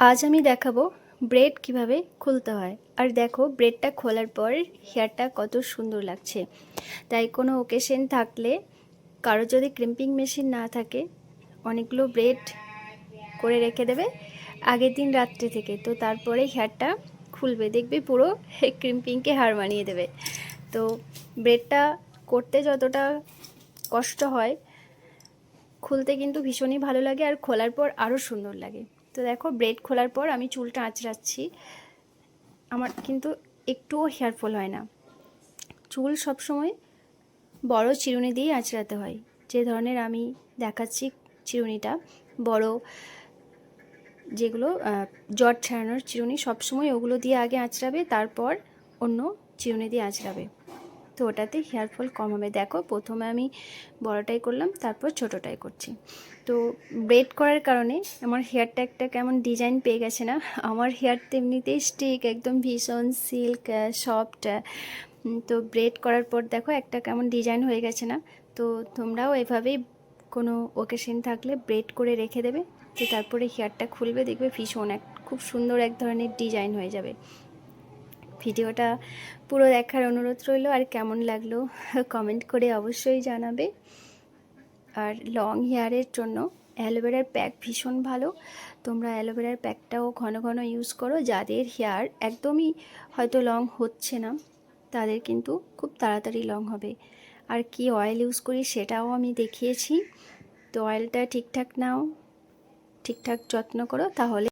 আজ আমি দেখাবো ব্রেড কীভাবে খুলতে হয়। আর দেখো, ব্রেডটা খোলার পর হেয়ারটা কত সুন্দর লাগছে। তাই কোনো ওকেশন থাকলে, কারও যদি ক্রিম্পিং মেশিন না থাকে, অনেকগুলো ব্রেড করে রেখে দেবে আগের দিন রাত্রে থেকে। তো তারপরে হেয়ারটা খুলবে, দেখবে পুরো ক্রিম্পিংকে হার মানিয়ে দেবে। তো ব্রেডটা করতে যতটা কষ্ট হয়, খুলতে কিন্তু ভীষণই ভালো লাগে আর খোলার পর আরও সুন্দর লাগে। তো দেখো ব্রেড খোলার পর আমি চুলটা আঁচড়াচ্ছি। আমার কিন্তু একটুও হেয়ার ফল হয় না। চুল সবসময় বড় চিরুনি দিয়ে আঁচড়াতে হয়। যে ধরনের আমি দেখাচ্ছি চিরুনিটা, বড় যেগুলো জট ছাড়ানোর চিরুনি সবসময় ওগুলো দিয়ে আগে আঁচড়াবে, তারপর অন্য চিরুনি দিয়ে আঁচড়াবে। তো ওটাতে হেয়ার ফল কম হবে। দেখো, প্রথমে আমি বড়টাই করলাম, তারপর ছোটোটাই করছি। তো ব্রেড করার কারণে আমার হেয়ারটা একটা কেমন ডিজাইন পেয়ে গেছে না? আমার হেয়ার তেমনিতেই স্টিক, একদম ভীষণ সিল্ক সফট। তো ব্রেড করার পর দেখো, একটা কেমন ডিজাইন হয়ে গেছে না? তো তোমরাও এভাবেই কোনো ওকেশন থাকলে ব্রেড করে রেখে দেবে। তো তারপরে হেয়ারটা খুলবে, দেখবে ভীষণ এক, খুব সুন্দর এক ধরনের ডিজাইন হয়ে যাবে। ভিডিওটা পুরো দেখার অনুরোধ রইল। আর কেমন লাগল কমেন্ট করে অবশ্যই জানাবে। আর লং হেয়ারের জন্য অ্যালোভেরার প্যাক ভীষণ ভালো। তোমরা অ্যালোভেরার প্যাকটাও ঘন ঘন ইউজ করো। যাদের হেয়ার একদমই হয়তো লং হচ্ছে না, তাদের কিন্তু খুব তাড়াতাড়ি লং হবে। আর কি অয়েল ইউজ করি সেটাও আমি দেখিয়েছি। তো অয়েলটা ঠিকঠাক নাও, ঠিকঠাক যত্ন করো, তাহলে